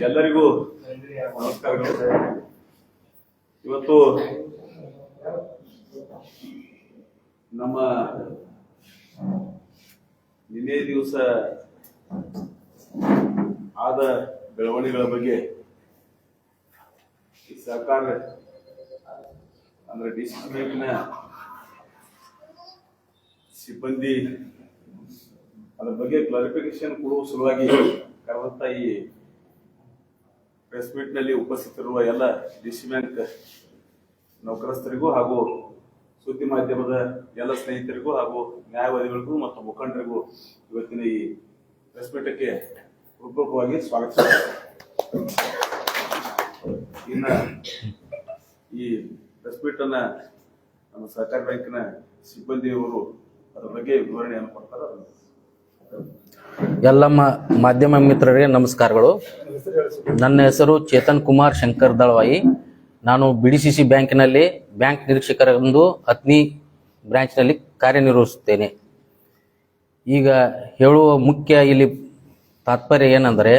ಎಲ್ಲರಿಗೂ ಇವತ್ತು ನಮ್ಮ ನಿನ್ನೆ ದಿವಸ ಆದ ಬೆಳವಣಿಗೆಗಳ ಬಗ್ಗೆ ಸರ್ಕಾರ ಅಂದ್ರೆ ಡಿಸ್ಟ್ರಿಕ್ಟ್ ಬ್ಯಾಂಕ್ನ ಸಿಬ್ಬಂದಿ ಅದ್ರ ಬಗ್ಗೆ ಕ್ಲಾರಿಫಿಕೇಶನ್ ಕೊಡುವ ಸಲುವಾಗಿ ಕರೆದಂತ ಈ ಪ್ರೆಸ್ ಮೀಟ್ನಲ್ಲಿ ಉಪಸ್ಥಿತರಿರುವ ಎಲ್ಲ ಡಿಸಿ ಬ್ಯಾಂಕ್ ನೌಕರಸ್ಥರಿಗೂ ಹಾಗೂ ಸುದ್ದಿ ಮಾಧ್ಯಮದ ಎಲ್ಲ ಸ್ನೇಹಿತರಿಗೂ ಹಾಗೂ ನ್ಯಾಯವಾದಿಗಳಿಗೂ ಮತ್ತು ಮುಖಂಡರಿಗೂ ಇವತ್ತಿನ ಈ ಪ್ರೆಸ್ ಮೀಟಕ್ಕೆ ಹೃತ್ಪೂರ್ವಕವಾಗಿ ಸ್ವಾಗತ. ಇನ್ನ ಈ ಪ್ರೆಸ್ ಮೀಟ್ ಅನ್ನ ನಮ್ಮ ಸಹಕಾರ ಬ್ಯಾಂಕಿನ ಸಿಬ್ಬಂದಿಯವರು ಅದರ ಬಗ್ಗೆ ವಿವರಣೆಯನ್ನು ಕೊಡ್ತಾರೆ. ಎಲ್ಲಮ್ಮ ಎಲ್ಲ ಮಾಧ್ಯಮ ಮಿತ್ರರಿಗೆ ನಮಸ್ಕಾರಗಳು. ನನ್ನ ಹೆಸರು ಚೇತನ್ ಕುಮಾರ್ ಶಂಕರ್ ದಳವಾಯಿ. ನಾನು ಬಿಡಿಸಿಸಿ ಬ್ಯಾಂಕಿನಲ್ಲಿ ಬ್ಯಾಂಕ್ ನಿರೀಕ್ಷಕರೆಂದು ಅತ್ನಿ ಬ್ರಾಂಚ್ನಲ್ಲಿ ಕಾರ್ಯನಿರ್ವಹಿಸುತ್ತೇನೆ. ಈಗ ಹೇಳುವ ಮುಖ್ಯ ಇಲ್ಲಿ ತಾತ್ಪರ್ಯ ಏನಂದರೆ,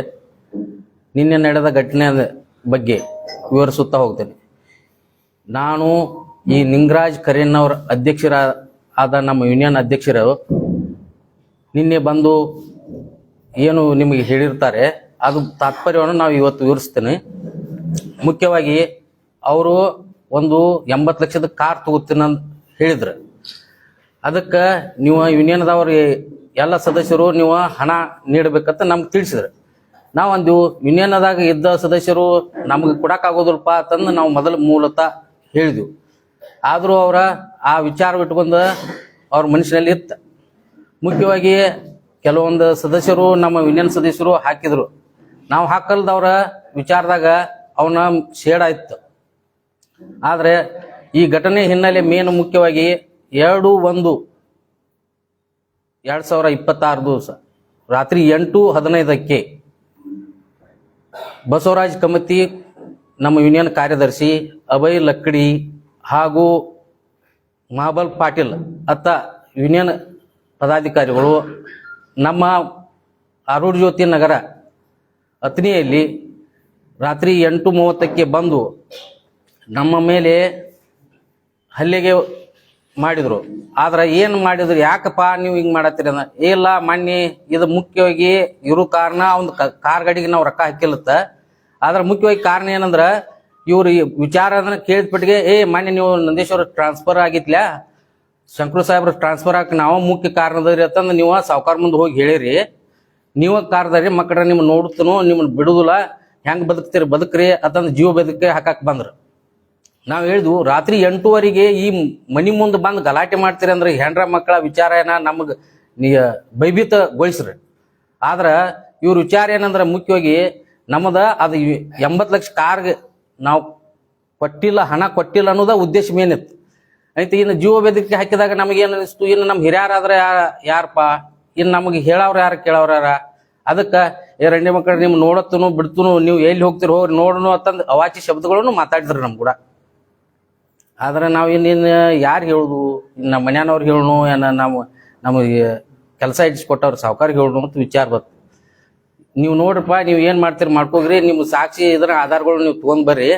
ನಿನ್ನೆ ನಡೆದ ಘಟನೆ ಬಗ್ಗೆ ವಿವರಿಸುತ್ತಾ ಹೋಗ್ತೇನೆ. ನಾನು ಈ ನಿಂಗರಾಜ್ ಕರೇನ್ ಅವರ ಅಧ್ಯಕ್ಷರ ಆದ ನಮ್ಮ ಯೂನಿಯನ್ ಅಧ್ಯಕ್ಷರು ನಿನ್ನೆ ಬಂದು ಏನು ನಿಮಗೆ ಹೇಳಿರ್ತಾರೆ ಅದು ತಾತ್ಪರ್ಯವನ್ನು ನಾವು ಇವತ್ತು ವಿವರಿಸ್ತೇನೆ. ಮುಖ್ಯವಾಗಿ ಅವರು ಒಂದು ಎಂಬತ್ತು ಲಕ್ಷದ ಕಾರ್ ತಗೋತೀನಿ ಅಂತ ಹೇಳಿದ್ರು. ಅದಕ್ಕೆ ನೀವು ಯೂನಿಯನ್ದವ್ರು ಎಲ್ಲ ಸದಸ್ಯರು ನೀವು ಹಣ ನೀಡಬೇಕಂತ ನಮ್ಗೆ ತಿಳಿಸಿದ್ರು. ನಾವು ಒಂದು ಯೂನಿಯನ್ದಾಗ ಇದ್ದ ಸದಸ್ಯರು ನಮಗೆ ಕೊಡೋಕ್ಕಾಗೋದಿಲ್ಲಪ್ಪ ಅಂತಂದು ನಾವು ಮೊದಲು ಮೂಲತಃ ಹೇಳಿದ್ವಿ. ಆದರೂ ಅವರ ಆ ವಿಚಾರ ಇಟ್ಕೊಂಡು ಅವ್ರ ಮನಸ್ಸಿನಲ್ಲಿ ಇತ್ತು. ಮುಖ್ಯವಾಗಿ ಕೆಲವೊಂದು ಸದಸ್ಯರು ನಮ್ಮ ಯೂನಿಯನ್ ಸದಸ್ಯರು ಹಾಕಿದ್ರು. ನಾವು ಹಾಕಲ್ದವ್ರ ವಿಚಾರದಾಗ ಅವನ ಶೇಡ್ ಆಯ್ತು. ಆದರೆ ಈ ಘಟನೆ ಹಿನ್ನೆಲೆ ಮೇನ್ ಮುಖ್ಯವಾಗಿ ಎರಡು ಒಂದು ಎರಡು ಸಾವಿರ ಇಪ್ಪತ್ತಾರು ದಿವಸ, ರಾತ್ರಿ ಎಂಟು ಹದಿನೈದಕ್ಕೆ ಬಸವರಾಜ್ ಕಮಿತಿ ನಮ್ಮ ಯೂನಿಯನ್ ಕಾರ್ಯದರ್ಶಿ ಅಭಯ್ ಲಕ್ಕಡಿ ಹಾಗೂ ಮಹಾಬಲ್ ಪಾಟೀಲ್ ಅತ್ತ ಯೂನಿಯನ್ ಪದಾಧಿಕಾರಿಗಳು ನಮ್ಮ ಅರುಣ್ ಜ್ಯೋತಿ ನಗರ ಅತ್ನಿಯಲ್ಲಿ ರಾತ್ರಿ ಎಂಟು ಮೂವತ್ತಕ್ಕೆ ಬಂದು ನಮ್ಮ ಮೇಲೆ ಹಲ್ಲೆಗೆ ಮಾಡಿದರು. ಆದ್ರೆ ಏನು ಮಾಡಿದ್ರು? ಯಾಕಪ್ಪ ನೀವು ಹಿಂಗೆ ಮಾಡತ್ತೀರಿ ಅಂದ ಇಲ್ಲ ಮೊನ್ನೆ ಇದು ಮುಖ್ಯವಾಗಿ ಇರೋ ಕಾರಣ, ಒಂದು ಕಾರ್ ಗಾಡಿಗೆ ನಾವು ರೊಕ್ಕ ಹಾಕಿಲ್ಲತ್ತ. ಆದ್ರೆ ಮುಖ್ಯವಾಗಿ ಕಾರಣ ಏನಂದ್ರೆ, ಇವ್ರು ವಿಚಾರ ಅಂದ್ರೆ ಕೇಳಿದ್ಬಿಟ್ಟಿಗೆ ಏ ಮೊನ್ನೆ ನೀವು ನಂದೇಶ್ವರ ಟ್ರಾನ್ಸ್ಫರ್ ಆಗಿತ್ಲ? ಶಂಕರು ಸಾಹೇಬ್ರ ಟ್ರಾನ್ಸ್ಫರ್ ಹಾಕಿ ನಾವು ಮುಖ್ಯ ಕಾರಣದವ್ರಿ ಅಂತಂದು ನೀವು ಸಾವುಕಾರ ಮುಂದೆ ಹೋಗಿ ಹೇಳಿರಿ. ನೀವು ಕಾರ್ದಾರಿ ಮಕ್ಕಳ ನಿಮ್ಮ ನೋಡುತ್ತನು, ನಿಮ್ಮನ್ನ ಬಿಡುದಿಲ್ಲ, ಹೆಂಗ್ ಬದುಕ್ತೀರಿ, ಬದುಕ್ರಿ ಅದನ್ನು ಜೀವ ಬದುಕೆ ಹಾಕಕ್ ಬಂದ್ರು. ನಾವು ಹೇಳಿದ್ವು, ರಾತ್ರಿ ಎಂಟೂವರೆಗೆ ಈ ಮನಿ ಮುಂದೆ ಬಂದು ಗಲಾಟೆ ಮಾಡ್ತೀರಿ ಅಂದ್ರೆ ಹೆಂಡ್ರ ಮಕ್ಕಳ ವಿಚಾರ ಏನ ನಮಗೆ ಭಯಭೀತಗೊಳಿಸ್ರಿ. ಆದ್ರೆ ಇವ್ರ ವಿಚಾರ ಏನಂದ್ರೆ ಮುಖ್ಯವಾಗಿ ನಮ್ಮದ ಅದು ಎಂಬತ್ತು ಲಕ್ಷ ಕಾರ್ಗೆ ನಾವು ಕೊಟ್ಟಿಲ್ಲ, ಹಣ ಕೊಟ್ಟಿಲ್ಲ ಅನ್ನೋದ ಉದ್ದೇಶ ಮೇನಿತ್ತು ಐತಿ ಇನ್ನು ಜೀವ ಬೆದರಿಕೆ ಹಾಕಿದಾಗ ನಮಗೇನು ಅನಿಸ್ತು? ಇನ್ನು ನಮ್ಮ ಹಿರಿಯರಾದ್ರೆ ಯಾರ ಯಾರಪ್ಪ ಇನ್ನು ನಮಗೆ ಹೇಳವ್ರು ಯಾರು ಕೇಳವ್ರು ಯಾರ? ಅದಕ್ಕೆ, ಏ ಮಕ್ಕಳು, ನಿಮ್ ನೋಡತ್ತನು, ಬಿಡ್ತನು, ನೀವು ಎಲ್ಲಿ ಹೋಗ್ತೀರಿ ಹೋಗ್ರಿ ನೋಡನು ಅಂತಂದು ಅವಾಚಿ ಶಬ್ದಗಳನ್ನು ಮಾತಾಡಿದ್ರು ನಮ್ಮ ಕೂಡ. ಆದ್ರೆ ನಾವು ಇನ್ನಿನ್ನು ಯಾರು ಹೇಳುದು? ನಮ್ಮ ಮನೆಯವ್ರಿಗೆ ಹೇಳೋಣ ಏನ ನಾವು, ನಮಗೆ ಕೆಲಸ ಇಡಿಸ್ಕೊಟ್ಟವ್ರು ಸಾವುಕಾರಿಗೆ ಹೇಳೋಣ ಅಂತ ವಿಚಾರ ಬಂತು. ನೀವು ನೋಡ್ರಪ್ಪ, ನೀವು ಏನು ಮಾಡ್ತೀರಿ ಮಾಡ್ಕೋಗ್ರಿ ನಿಮ್ಮ ಸಾಕ್ಷಿ ಇದ್ರ ಆಧಾರಗಳು ನೀವು ತೊಗೊಂಡು ಬರ್ರಿ.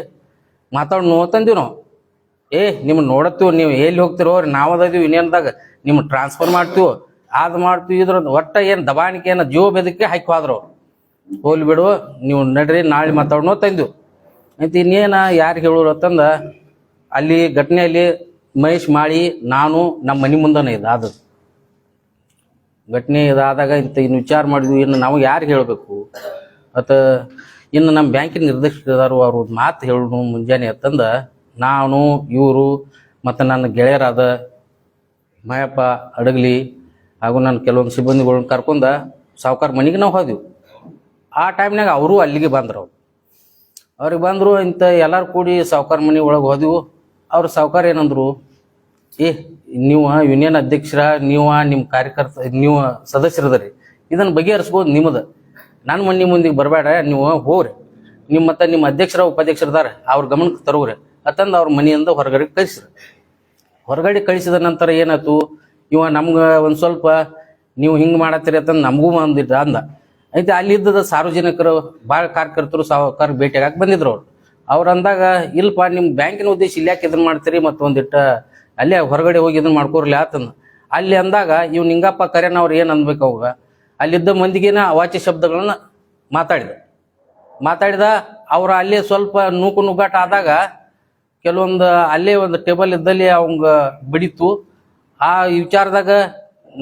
ಮಾತಾಡೋಣ ಅಂತಂದೀವಿ ನಾವು. ಏ ನಿಮ್ಮ ನೋಡತ್ತೀವಿ, ನೀವು ಎಲ್ಲಿ ಹೋಗ್ತಿರೋ, ನಾವು ಅದೀವಿ ಇನ್ನೇನ್ದಾಗ ನಿಮ್ಮ ಟ್ರಾನ್ಸ್ಫರ್ ಮಾಡ್ತೀವಿ. ಅದು ಮಾಡ್ತೀವಿ ಇದ್ರ ಒಟ್ಟ ಏನು ದಬಾಣಿಕೆ ಏನು ಜೀವ ಬೆದಕ್ಕೆ ಹಾಕಿ ಹೋದ್ರು ಹೋಗ್ಲಿ ಬಿಡು, ನೀವು ನಡ್ರಿ, ನಾಳೆ ಮಾತಾಡೋಣ ತಂದು ಆಯ್ತು ಇನ್ನೇನ ಯಾರು ಹೇಳೋರು ಅಂತಂದ, ಅಲ್ಲಿ ಘಟನೆಯಲ್ಲಿ ಮಹೇಶ್ ಮಾಳಿ, ನಾನು ನಮ್ಮ ಮನೆ ಮುಂದನೇ ಇದೆ ಅದು ಘಟನೆ ಇದಾದಾಗ ಇಂಥ ಇನ್ನು ವಿಚಾರ ಮಾಡಿದ್ವಿ, ಇನ್ನು ನಾವು ಯಾರು ಹೇಳಬೇಕು? ಅತ ಇನ್ನು ನಮ್ಮ ಬ್ಯಾಂಕಿನ ನಿರ್ದೇಶಕರು ಅವರು ಮಾತು ಹೇಳೋಣ ಮುಂಜಾನೆ ಅಂತಂದ, ನಾನು, ಇವರು, ಮತ್ತು ನನ್ನ ಗೆಳೆಯರಾದ ಮಾಯಪ್ಪ ಅಡಗಲಿ ಹಾಗೂ ನಾನು ಕೆಲವೊಂದು ಸಿಬ್ಬಂದಿಗಳನ್ನ ಕರ್ಕೊಂಡು ಸಾವುಕಾರ ಮನೆಗೆ ನಾವು ಹೋದೆವು. ಆ ಟೈಮ್ನಾಗ ಅವರು ಅಲ್ಲಿಗೆ ಬಂದರು ಅವ್ರು. ಅವ್ರಿಗೆ ಬಂದರು ಇಂಥ ಎಲ್ಲರೂ ಕೂಡಿ ಸಾವ್ಕಾರ ಮನೆ ಒಳಗೆ ಹೋದೆವು. ಅವ್ರು ಸಾವ್ಕಾರ ಏನಂದ್ರು, ಏ, ನೀವು ಯೂನಿಯನ್ ಅಧ್ಯಕ್ಷರ, ನೀವು ನಿಮ್ಮ ಕಾರ್ಯಕರ್ತ, ನೀವು ಸದಸ್ಯರದರಿ ಇದನ್ನು ಬಗೆಹರಿಸ್ಬೋದು ನಿಮ್ಮದು ನನ್ನ ಮನೆ ಮುಂದಿಗೆ ಬರಬೇಡ ನೀವು ಹೋಗ್ರಿ. ನಿಮ್ಮ ಮತ್ತು ನಿಮ್ಮ ಅಧ್ಯಕ್ಷರ ಉಪಾಧ್ಯಕ್ಷರದಾರ ಅವ್ರ ಗಮನಕ್ಕೆ ತರೋರಿ. ಅತ್ತಂದು ಅವ್ರ ಮನೆಯಿಂದ ಹೊರಗಡೆ ಕಳಿಸ್ರಿ ಹೊರಗಡೆ ಕಳಿಸಿದ ನಂತರ ಏನಾಯ್ತು ಇವ ನಮ್ಗೆ ಒಂದು ಸ್ವಲ್ಪ ನೀವು ಹಿಂಗೆ ಮಾಡತ್ತೀರಿ ಅಂತ ನಮಗೂ ಬಂದಿದ್ರ ಅಂದ. ಐತೆ ಅಲ್ಲಿದ್ದದ ಸಾರ್ವಜನಿಕರು ಭಾಳ ಕಾರ್ಯಕರ್ತರು ಸಾವುಕಾರ ಭೇಟಿಯಾಗಕ್ಕೆ ಬಂದಿದ್ರು ಅವ್ರು. ಅವ್ರು ಅಂದಾಗ ಇಲ್ಲಪ್ಪ ನಿಮ್ಮ ಬ್ಯಾಂಕಿನ ಉದ್ದೇಶ ಇಲ್ಲಿ ಯಾಕೆ ಇದನ್ನು ಮಾಡ್ತೀರಿ ಮತ್ತು ಅಲ್ಲೇ ಹೊರಗಡೆ ಹೋಗಿ ಇದನ್ನ ಮಾಡ್ಕೋರ್ಲಿ ಆತಂದ. ಅಲ್ಲಿ ಅಂದಾಗ ಇವ್ ನಿಂಗಪ್ಪ ಕರೆನ ಅವ್ರು ಏನು ಅನ್ಬೇಕು ಅವಾಗ? ಅಲ್ಲಿದ್ದ ಮಂದಿಗೇನ ಅವಾಚ್ಯ ಶಬ್ದಗಳನ್ನ ಮಾತಾಡಿದ. ಮಾತಾಡಿದ, ಅವ್ರ ಅಲ್ಲೇ ಸ್ವಲ್ಪ ನೂಕು ನುಗ್ಗಾಟ ಆದಾಗ, ಕೆಲವೊಂದು ಅಲ್ಲೇ ಒಂದು ಟೇಬಲ್ ಇದ್ದಲ್ಲಿ ಅವಂಗ ಬಿಡಿತು ಆ ವಿಚಾರದಾಗ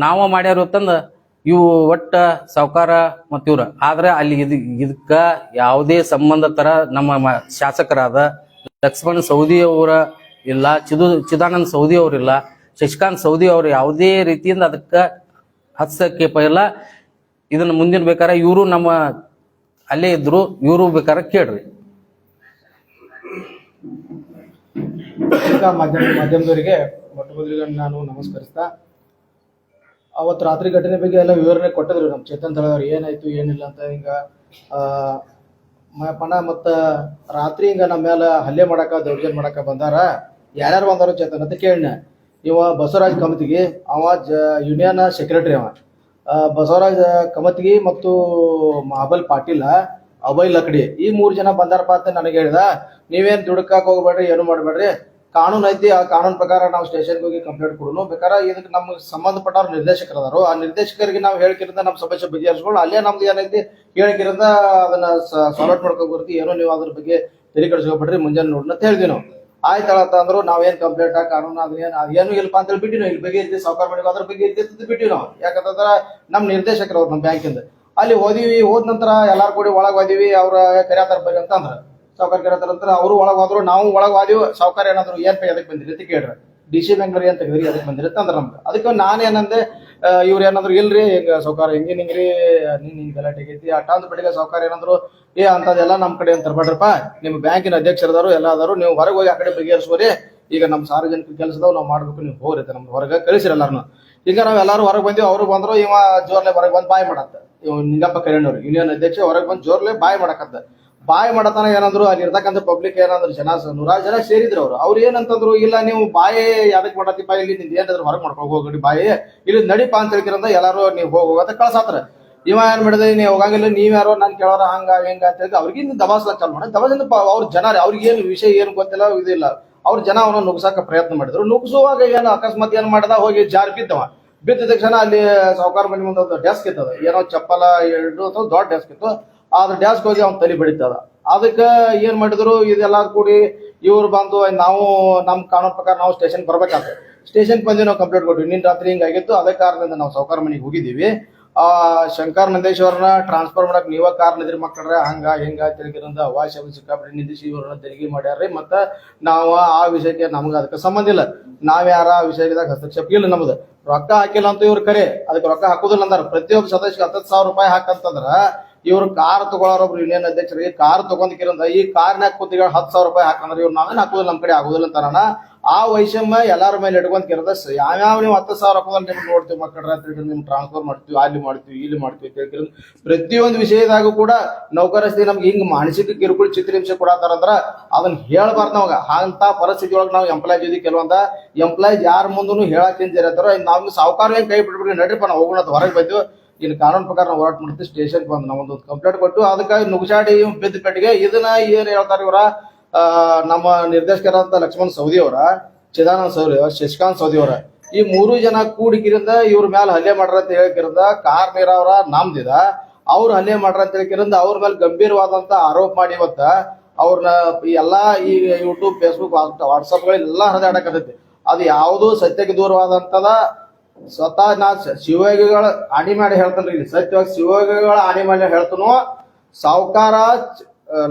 ನಾವ ಮಾಡ್ಯಾರ ಅಂತಂದ, ಇವು ಒಟ್ಟ ಸಾವ್ಕಾರ ಮತ್ತು ಇವ್ರ. ಆದ್ರೆ ಅಲ್ಲಿ ಇದು, ಇದಕ್ಕ ಯಾವುದೇ ಸಂಬಂಧ ತರ ನಮ್ಮ ಶಾಸಕರಾದ ಲಕ್ಷ್ಮಣ್ ಸೌದಿ ಅವರ ಇಲ್ಲ, ಚಿದು, ಚಿದಾನಂದ್ ಸೌದಿ ಅವರಿಲ್ಲ ಶಶಿಕಾಂತ್ ಸೌದಿ ಅವರು ಯಾವುದೇ ರೀತಿಯಿಂದ ಅದಕ್ಕೆ ಹಸ್ತಕ್ಷೇಪ ಇಲ್ಲ. ಇದನ್ನ ಮುಂದಿನ ಬೇಕಾರೆ ಇವರು ನಮ್ಮ ಅಲ್ಲೇ ಇದ್ರು, ಇವರು ಬೇಕಾರೆ ಕೇಳ್ರಿ. ಪತ್ರಿಕಾ ಮಾಧ್ಯಮ ಮಾಧ್ಯಮದವರಿಗೆ ಮೊಟ್ಟ ಮೊದಲಿಗೆ ನಾನು ನಮಸ್ಕರಿಸ್ತಾ, ಅವತ್ತು ರಾತ್ರಿ ಘಟನೆ ಬಗ್ಗೆ ಎಲ್ಲ ವಿವರಣೆ ಕೊಟ್ಟಿದ್ರು ನಮ್ಮ ಚೇತನ್ ತಳದವ್ರು, ಏನಾಯ್ತು, ಏನಿಲ್ಲ ಅಂತ ಹಿಂಗ ಪಣ ಮತ್ತ ರಾತ್ರಿ ಹಿಂಗ ನಮ್ಮ ಮೇಲೆ ಹಲ್ಲೆ ಮಾಡಾಕ, ದೌರ್ಜನ್ಯ ಮಾಡಾಕ ಬಂದಾರ. ಯಾರ್ಯಾರು ಬಂದಾರೋ ಚೇತನ್ ಅಂತ ಕೇಳಿನ. ಇವ ಬಸವರಾಜ್ ಕಮತಿಗಿ, ಅವ ಜ, ಯೂನಿಯನ್ ಸೆಕ್ರೆಟರಿ ಅವ. ಬಸವರಾಜ್ ಕಮತಿಗಿ ಮತ್ತು ಮಹಾಬಲ್ ಪಾಟೀಲ ಅಭಯ್ ಲಕ್ಡಿ. ಈ ಮೂರ್ ಜನ ಬಂದಾರಪ್ಪ ಅಂತ ನನಗೆ ಹೇಳ್ದ. ನೀವೇನ್ ದುಡ್ಕಾಕ್ ಹೋಗ್ಬೇಡ್ರಿ, ಏನು ಮಾಡ್ಬೇಡ್ರಿ. ಕಾನೂನು ಐತಿ, ಆ ಕಾನೂನು ಪ್ರಕಾರ ನಾವು ಸ್ಟೇಷನ್ಗೆ ಹೋಗಿ ಕಂಪ್ಲೇಂಟ್ ಕೊಡೋನು. ಬೇಕಾದ್ರೆ ಇದಕ್ಕೆ ನಮ್ಗೆ ಸಂಬಂಧಪಟ್ಟವ್ರ ನಿರ್ದೇಶಕರು ಅದಾರು ಆ ನಿರ್ದೇಶಕರಿಗೆ ನಾವು ಹೇಳಿಕಿರಿಂದ ನಮ್ಮ ಸಮಸ್ಯೆ ಬಗೆಹರಿಸ್ಕೊಂಡು ಅಲ್ಲೇ ನಮ್ದು ಏನೈತಿ? ಹೇಳಿಕಿರಿಂದ ಅದನ್ನ ಸಾಲ್ವ್ ಮಾಡ್ಕೊ ಬರ್ತಿ. ಏನೋ ನೀವು ಅದ್ರ ಬಗ್ಗೆ ತಲೆ ಕೆಡಿಸ್ಕೊಬೇಡ್ರಿ ಮುಂಜಾನೆ ನೋಡ್ನ ಅಂತ ಹೇಳಿದ್ವಿ ನಾವು. ಏನು ಅಂದ್ರು, ನಾವೇನ್ ಕಂಪ್ಲೇಂಟ್ ಕಾನೂನು ಅದೇನು ಅದೇನು ಇಲ್ಲಪ್ಪ ಅಂತ ಹೇಳಿ ಬಿಟ್ಟಿವಿ ಇಲ್ಲಿ ಬಗ್ಗೆ ಇರ್ತೀವಿ ಸಾವುಕಾರ ಮನೆಗೆ ಅದ್ರ ಬಗ್ಗೆ ಇದ್ದಿತ್ತು ಬಿಟ್ಟಿವಿ ನಾವು. ಯಾಕಂತಂದ್ರೆ ನಮ್ಮ ನಿರ್ದೇಶಕರು ನಮ್ಮ ಬ್ಯಾಂಕಿಂದ ಅಲ್ಲಿ ಹೋದಿವಿ ಹೋದ ನಂತರ ಎಲ್ಲಾರು ಕೂಡಿ ಒಳಗೆ ಹೋದಿವಿ ಅವ್ರ ಕರ್ಯಾತಾರ ಬರ್ರಿ ಅಂತ ಅಂದ್ರ ಸಾವುಕಾರ ಅಂತ ಅವರು ಒಳಗೆ ಹೋದ್ರು ನಾವು ಒಳಗೆ ಹೋದಿವಿ ಸಾವುಕಾರ ಏನಾದ್ರು ಏನ್ ಪೈ ಅದಕ್ಕೆ ಬಂದಿರಿ ಅಂತ ಕೇಳ್ರಿ. ಡಿ ಸಿ ಬೆಂಗ್ಳೂರಿ ಅಂತ ಹೇಳಿ ಅದಕ್ಕೆ ಬಂದಿರಿ ಅಂತ ಅಂದ್ರ ನಮ್ಗೆ ಅದಕ್ಕೆ ನಾನೇನಂದೆ ಆ, ಇವ್ರು ಏನಾದ್ರು ಇಲ್ರಿ ಹಿಂಗ ಸಾವುಕಾರ ಹಿಂಗೆ ಹಿಂಗ್ರಿ ನೀನ್ ಹಿಂಗ್ ಗಲಾಟೆ ಆಗೈತಿ ಅಟ್ಟ ಅಂದ್ ಬಿಟ್ಟಿಗೆ ಸಾವುಕಾರ ಏನಂದ್ರು ಏ ಅಂತದೆಲ್ಲ ನಮ್ ಕಡೆ ಅಂತ ಬಡ್ರಪ್ಪ ನಿಮ್ ಬ್ಯಾಂಕಿನ ಅಧ್ಯಕ್ಷರದಾರು ಎಲ್ಲ ಅದಾರು ನೀವು ಹೊರಗೆ ಹೋಗಿ ಆ ಕಡೆ ಬಗೆಹರಿಸ್ಬೋರಿ ಈಗ ನಮ್ಮ ಸಾರ್ವಜನಿಕ ಕೆಲಸದವ್ ನಾವು ಮಾಡ್ಬೇಕು ನೀವು ಹೋಗ್ರಿ ನಮ್ಗೆ ಹೊರಗೆ ಕಳಿಸಿರಿ ಎಲ್ಲಾರನು ಈಗ ನಾವ್ ಎಲ್ಲಾರು ಹೊರಗೆ ಬಂದಿವಿ ಅವರು ಬಂದ್ರು ಇವ ಜೋರ್ಲೆ ಹೊರಗೆ ಬಂದ್ ಬಾಯ್ ಮಾಡತ್ತ. ನಿಂಗಪ್ಪ ಕರೇಣವ್ರು ಯೂನಿಯನ್ ಅಧ್ಯಕ್ಷ, ಹೊರಗೆ ಬಂದು ಜೋರ್ಲೆ ಬಾಯ್ ಮಾಡಕತ್ತ ಬಾಯ್ ಮಾಡತನ ಏನಂದ್ರು ಅಲ್ಲಿ ಇರ್ತಕ್ಕಂಥ ಪಬ್ಲಿಕ್ ಏನಂದ್ರು ಜನ, ನೂರಾರು ಜನ ಸೇರಿದ್ರು ಅವ್ರು. ಅವ್ರು ಏನಂತಂದ್ರು, ಇಲ್ಲ ನೀವು ಬಾಯಿ ಯಾವ್ದಕ್ಕೆ ಮಾಡತ್ತಿಪ್ಪ, ಇಲ್ಲಿ ನಿಂದ ಏನಾದ್ರು ಹೊರಗೆ ಮಾಡ್ಕೊಂಡು ಹೋಗಿ ಬಾಯಿ. ಇಲ್ಲಿ ನಡಿಪ ಅಂತ ಹೇಳ್ಕಿರಂದ ಎಲ್ಲಾರು ನೀವು ಹೋಗೋಗತ್ತ ಕಳ್ಸಾತ್ರ. ಇವ ಏನ್ ಮಾಡಿದ್ರೆ ನೀವು ಹೋಗಂಗಿಲ್ಲ, ನೀವ್ ಯಾರೋ ನಾನು ಕೇಳೋರ ಹಂಗ, ಹೆಂಗ ಅಂತ ಹೇಳಿ ಅವ್ರಿಗೆ ದಬಾಸ್ಲಕ್ ಚಾಲು ಮಾಡಿ. ದಬಾಸಿಂದ ಅವ್ರ ಜನ ಅವ್ರಿಗೆ ಏನು ವಿಷಯ ಏನು ಗೊತ್ತಿಲ್ಲ, ಇದಿಲ್ಲ. ಅವ್ರ ಜನ ಅವನ ನುಗ್ಸಾಕ ಪ್ರಯತ್ನ ಮಾಡಿದ್ರು. ನುಗ್ಸುವಾಗ ಏನು ಅಕಸ್ಮಾತ್ ಏನ್ ಮಾಡ್ದ, ಹೋಗಿ ಜಾರ್ ಬಿದ್ದವ. ಬಿದ್ದ ತಕ್ಷಣ ಅಲ್ಲಿ ಸಾವುಕಾರ ಮನೆ ಮುಂದೆ ಒಂದು ಡೆಸ್ಕ್ ಇತ್ತದ. ಏನೋ ಚಪ್ಪಲ ಎರಡು ಅಥವಾ ದೊಡ್ಡ ಡೆಸ್ಕ್ ಇತ್ತು. ಅದ್ರ ಡೆಸ್ಕ್ ಹೋಗಿ ಅವ್ನ ತಲೆ ಬಡಿತದ. ಅದಕ್ಕೆ ಏನ್ ಮಾಡಿದ್ರು ಇದೆಲ್ಲ ಕೂಡಿ ಇವ್ರು ಬಂದು ನಾವು ನಮ್ ಕಾನೂನು ಪ್ರಕಾರ ನಾವು ಸ್ಟೇಷನ್ ಬರ್ಬೇಕಾಗ್ತದೆ. ಸ್ಟೇಷನ್ ಬಂದು ನಾವು ಕಂಪ್ಲೇಂಟ್ ಕೊಟ್ವಿ. ನಿನ್ನ ರಾತ್ರಿ ಹಿಂಗಾಗಿತ್ತು ಅದೇ ಕಾರಣದಿಂದ ನಾವು ಸಾವುಕಾರ ಮನೆಗೆ ಹೋಗಿದ್ದೀವಿ. ಆ ಶಂಕರ್ ನಂದೇಶ್ವರನ ಟ್ರಾನ್ಸ್ಫರ್ ಮಾಡಕ್ ನೀವ ಕಾರಣ ಇದ್ರಿ ಮಕ್ಕಳ್ರೆ, ಹಂಗ ಹಿಂಗ ತಿರುಗಿರಿಂದ ಅವಾಶ ಸಿಕ್ಕಾಪಟ್ಟೆ ನಿಂದಿಸಿ ಇವ್ರನ್ನ ತೆರಿಗೆ ಮಾಡ್ಯಾರ್ರಿ. ಮತ್ತ ನಾವ ಆ ವಿಷಯಕ್ಕೆ ನಮ್ಗ ಅದಕ್ಕೆ ಸಂಬಂಧ ಇಲ್ಲ. ನಾವ್ಯಾರ ಆ ವಿಷಯದಾಗ ಹಸ್ತಕ್ಷೇಪ ಇಲ್ಲ ನಮ್ದು. ರೊಕ್ಕ ಹಾಕಿಲ್ಲ ಅಂತ ಇವ್ರು ಕರೆ. ಅದಕ್ಕೆ ರೊಕ್ಕ ಹಾಕುದಿಲ್ಲ ಅಂದಾರ. ಪ್ರತಿಯೊಬ್ಬ ಸದಸ್ಯ ಹತ್ತತ್ತು ಸಾವಿರ ರೂಪಾಯಿ ಹಾಕಂತಂದ್ರ ಇವ್ರು ಕಾರ್ ತಗೊಳ್ಳೋರೊಬ್ರು ಯೂನಿಯನ್ ಅಧ್ಯಕ್ಷರಿಗೆ ಕಾರ್ ತಗೊಂಡ್ಕಿರಂದ ಈ ಕಾರ್ನ್ಯಾಗ ಕೂತಿಗಳು ಹತ್ತು ಸಾವಿರ ರೂಪಾಯಿ ಹಾಕಂದ್ರೆ ಇವ್ರು ನಾವೇನ್ ಹಾಕುದಿಲ್ಲ, ನಮ್ ಕಡೆ ಆಗುದಿಲ್ಲ ಅಂತಾರಣ. ಆ ವೈಷಮ್ಯ ಎಲ್ಲಾರ ಮೇಲೆ ಇಟ್ಕೊಂಡ್ ಕಿರದ ಯಾವ್ಯಾವ ನೀವು ಹತ್ತು ಸಾವಿರ ಹಾಕೋದ್ರೆ ನಿಮ್ಗೆ ನೋಡ್ತೀವಿ ಮಕ್ಕಳ ನಿಮ್ ಟ್ರಾನ್ಸ್ಫರ್ ಮಾಡ್ತೀವಿ, ಅಲ್ಲಿ ಮಾಡ್ತೀವಿ, ಇಲ್ಲಿ ಮಾಡ್ತೀವಿ ಹೇಳ್ಕಿರಂದ್ ಪ್ರತಿಯೊಂದು ವಿಷಯದಾಗೂ ಕೂಡ ನೌಕರಸ್ಥಿತಿ ನಮ್ಗೆ ಹಿಂಗ್ ಮಾನಸಿಕ ಕಿರುಕುಳ, ಚಿತ್ರಹಿಂಸೆ ಕೊಡತ್ತಾರಂದ್ರ ಅದನ್ನ ಹೇಳ್ಬಾರ್ದು ನವಾಗ ಅಂತ ಪರಿಸ್ಥಿತಿ ಒಳಗೆ ನಾವು ಎಂಪ್ಲಾಯ್ ಇದೀವಿ ಕೆಲವೊಂದ ಎಂಪ್ಲಾಯ್ ಯಾರ ಮುಂದೂ ಹೇಳಕ್ಕೆ ಇರತ್ತಾರ ನಾವು ಸಾವುಕಾರ ಹೆಂಗ್ ಕೈ ಬಿಟ್ಬಿಡ್ರಿ ನಡ್ರಿಪ್ಪ ನಾವು ಹೋಗೋಣ ಹೊರಗೆ ಬಂದು ಇನ್ನು ಕಾನೂನು ಪ್ರಕಾರ ನಾವು ಹೋರಾಟ ಮಾಡ್ತೀವಿ ಸ್ಟೇಷನ್ ಬಂದು ನಾವೊಂದು ಕಂಪ್ಲೇಂಟ್ ಕೊಟ್ಟು ಅದಕ್ಕಾಗಿ ನುಗ್ಸಾಡಿ ಬಿದ್ದ ಪೆಟ್ಟಿಗೆ ಇದನ್ನ ಏನು ಹೇಳ್ತಾರೆ ಇವರ? ನಮ್ಮ ನಿರ್ದೇಶಕರಾದಂತ ಲಕ್ಷ್ಮಣ್ ಸೌದಿ ಅವರ, ಚಿದಾನಂದ ಸೌದಿ ಶಶಿಕಾಂತ್ ಸೌದಿ ಅವರ, ಈ ಮೂರು ಜನ ಕೂಡಿಕಿರಿಂದ ಇವ್ರ ಮೇಲೆ ಹಲ್ಲೆ ಮಾಡ್ರ ಅಂತ ಹೇಳಿಕಿರಿಂದ ಕಾರ್ ನೀರಾವರ ನಮ್ದಿದ. ಅವ್ರು ಹಲ್ಲೆ ಮಾಡ್ರ ಅಂತ ಹೇಳಿಕಿರಿಂದ ಅವ್ರ ಮೇಲೆ ಗಂಭೀರವಾದಂತ ಆರೋಪ ಮಾಡಿ ಇವತ್ತ ಅವ್ರನ್ನ ಎಲ್ಲಾ ಈ ಯೂಟ್ಯೂಬ್ ಫೇಸ್ಬುಕ್ ವಾಟ್ಸಪ್ಗಳೆಲ್ಲ ಹರಿದಾಡಕತ್ತೈತಿ. ಅದು ಯಾವುದು ಸತ್ಯಕ್ಕೆ ದೂರವಾದಂತದ ಸ್ವತಃ ನಾ ಶಿವಯೋಗಿಗಳ ಆಣಿ ಮಾಡಿ ಹೇಳ್ತಾನ್ರಿ ಇಲ್ಲಿ. ಸತ್ಯವಾಗಿ ಶಿವಯೋಗಿಗಳ ಆಣಿ ಮಾಡಿ ಹೇಳ್ತಾನು ಸಾವುಕಾರ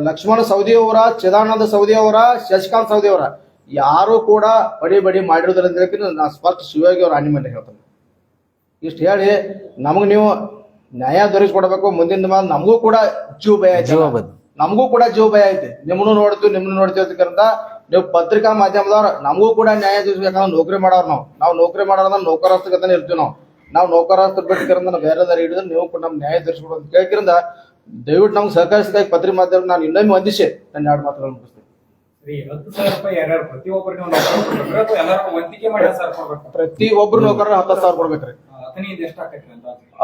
ಲಕ್ಷ್ಮಣ ಸೌದಿ ಅವರ ಚಿದಾನಂದ ಸೌದಿ ಅವರ ಶಶಿಕಾಂತ್ ಸೌದಿ ಅವರ ಯಾರು ಕೂಡ ಬಡಿ ಬಡಿ ಮಾಡಿರೋದ್ರಿಂದ ನಾ ಸ್ಪಷ್ಟ ಶಿವಯೋಗಿ ಅವ್ರ ಆಣಿ ಮಾಡಿ ಹೇಳ್ತಾನೆ. ಇಷ್ಟು ಹೇಳಿ ನಮಗೆ ನೀವು ನ್ಯಾಯ ದೊರಕಿಸ್ಕೊಡ್ಬೇಕು. ಮುಂದಿನ ಮಾತು ನಮಗೂ ಕೂಡ ಜೀವ ಭಯ ಐತೆ ಜೀವ ನಮಗೂ ಕೂಡ ಜೀವ ಭಯ ಐತಿ. ನಿಮ್ಮನ್ನು ನೋಡ್ತೀವಿ ನಿಮ್ಮನ್ನು ನೋಡ್ತೀವಿ ಅದಕ್ಕಂತ ನೀವು ಪತ್ರಿಕಾ ಮಾಧ್ಯಮದವ್ರ ನಮಗೂ ಕೂಡ ನ್ಯಾಯ ತಿಳಿಸ್ಬೇಕಂದ್ರೆ ನೌಕರಿ ಮಾಡೋರು ನಾವು. ನಾವು ನೌಕರಿ ಮಾಡೋದ್ರ ನೌಕರಸ್ಥಗತನೇ ಇರ್ತೀವಿ ನಾವು. ನಾವು ನೌಕರಸ್ಥ ಬಿಟ್ಟಿರೋದ್ರೆ ನಾವು ಬೇರೆದಾರ ಹಿಡಿದ್ರೆ ನೀವು ಕೂಡ ನಮ್ಗೆ ನ್ಯಾಯ ತಿಳಿಸ್ಕೊಡು ಅಂತ ಕೇಳ್ಕಿರಿಂದ ದಯವಿಟ್ಟು ನಮ್ಗೆ ಸಹಕರಿಸಿದಾಗ ಪತ್ರಿಕೆ ಮಾಧ್ಯಮ ನಾನು ಇನ್ನೊಮ್ಮೆ ವಂದಿಸಿ ನನ್ನ ಎರಡು ಮಾತುಗಳನ್ನು ಮುಗಿಸ್ತೀನಿ. ಪ್ರತಿ ಒಬ್ರು ನೌಕರ ಹತ್ತು ಸಾವಿರ ಕೊಡ್ಬೇಕ್ರಿ.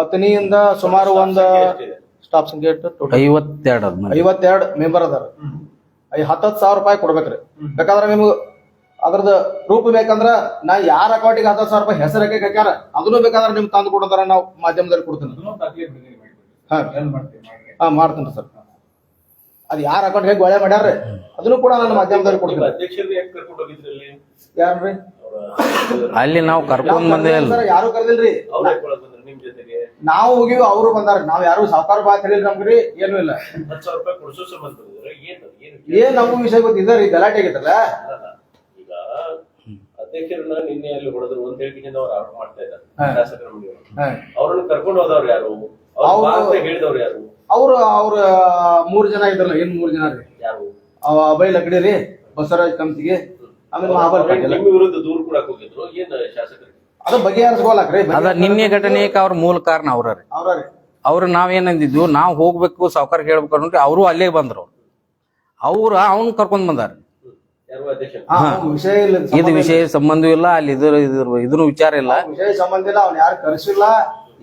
ಅತನಿಯಿಂದ ಸುಮಾರು ಒಂದು ಸ್ಟಾಫ್ ಸಂಖ್ಯೆ ಐವತ್ತೆರಡು ಅದ್ ಐವತ್ತೆರಡು ಮೆಂಬರ್ ಅದಾರ. ಐ ಹತ್ತತ್ತು ಸಾವಿರ ರೂಪಾಯಿ ಕೊಡ್ಬೇಕ್ರಿ. ಬೇಕಾದ್ರೆ ನಿಮ್ಗೆ ಅದ್ರದ್ದು ರೂಪ ಬೇಕಂದ್ರ ನಾ ಯಾರ ಅಕೌಂಟಿಗೆ ಹತ್ತತ್ತು ಸಾವಿರ ರೂಪಾಯಿ ಹೆಸರು ಹಾಕಿ ಹಾಕ್ಯಾರ ಅದನ್ನು ಬೇಕಾದ್ರೆ ನಿಮ್ಗೆ ತಂದು ಕೊಡೋದಾರ ನಾವು ಮಾಧ್ಯಮದಲ್ಲಿ ಕೊಡ್ತೀನಿ. ಹಾ. ಮಾಡ್ತೀನಿ ಸರ್. ಅದು ಯಾರ ಅಕೌಂಟ್ ಹೇಗೆ ಒಳ್ಳೆ ಮಾಡ್ಯಾರ್ರಿ ಅದನ್ನು ಕೂಡ ನಾನು ಮಾಧ್ಯಮದಲ್ಲಿ ಕೊಡ್ತೀನಿ. ಯಾರ್ರಿ? ಅಲ್ಲಿ ನಾವು ಕರ್ಕೊಂಡ್ ಬಂದೇ ಇಲ್ಲ. ಯಾರು ಕರೆದಿಲ್ರಿ. ಅವ್ರು ಯಾಕೊಳಕ್ ಬಂದ್ರು ನಿಮ್ ಜೊತೆಗೆ. ನಾವು ಹೋಗಿವಿ ಅವರು ಬಂದಾರ. ನಾವ್ ಯಾರು ಸಾವುಕಾರ ಬಾತ್ ಹೇಳಿಲ್ಲ ನಮ್ಗ್ರಿ ಏನು ಇಲ್ಲ. ಹತ್ತು ಸಾವಿರ ರೂಪಾಯಿ ಕೊಡಿಸೋ ಸಂಬಂಧ. ಏನ್ ನಮಗೂ ವಿಷಯ ಗೊತ್ತಿದೆ ರೀ ಗಲಾಟೆ ಆಗಿತ್ತಲ್ಲ. ಈಗ ಅಧ್ಯಕ್ಷರನ್ನ ನಿನ್ನೆ ಅಲ್ಲಿ ಹೊಡೆದ್ರು ಒಂದ್ ಹೇಳಿಕೆಯಿಂದ ಅವ್ರು ಆರೋಪ ಮಾಡ್ತಾ ಇದ್ದಾರೆ. ಶಾಸಕರ ಮನೆಯವರು. ಅವ್ರನ್ನ ಕರ್ಕೊಂಡು ಹೋದವ್ರು ಯಾರು? ಅವ್ರು ಅವ್ರು- ಬಾ ಅಂತ ಹೇಳಿದವ್ರು ಯಾರು? ಅವ್ರು ಅವ್ರ ಮೂರ್ ಜನ ಇದ್ರಲ್ಲ ಏನ್ ಮೂರ್ ಜನ ರೀ? ಯಾರು? ಅವ ಅಭಯ್ ಲಕಡಿ ರೀ ಬಸವರಾಜ್ ಕಂತಿಗೆ ಆಮೇಲೆ ಮಹಾಬಲ್ ಪಾಟೀಲ್. ನಿಮ್ಮ ವಿರುದ್ಧ ದೂರು ಕೂಡ ಹೋಗಿದ್ರು ಏನ್ ಶಾಸಕರಿಗೆ? ಅದ ಬಗೆಹರಿಸ್ಕೊಳಕ್ರಿ ಅದ ನಿನ್ನೆ ಘಟನೆಗೆ ಅವ್ರ ಮೂಲ ಕಾರಣ ಅವ್ರ ರೀ. ಅವ್ರ ರೀ. ಅವ್ರು ನಾವೇನಂದಿದ್ವು ನಾವು ಹೋಗ್ಬೇಕು ಸಾವ್ಕಾರ ಹೇಳ್ಬೇಕು ಅನ್ನೋಕೆ ಅವರು ಅಲ್ಲೇ ಬಂದ್ರು ಅವ್ರು ಅವನ್ ಕರ್ಕೊಂಡ್ ಬಂದಾರ. ಇದು ವಿಷಯ ಸಂಬಂಧ ಇಲ್ಲ. ಅಲ್ಲಿ ಇದ್ರ ಇದ್ರ ಇದನ್ನು ವಿಚಾರ ಇಲ್ಲ. ವಿಷಯ ಸಂಬಂಧ ಇಲ್ಲ ಅವ್ನ ಯಾರು ಕರೆಸಿಲ್ಲ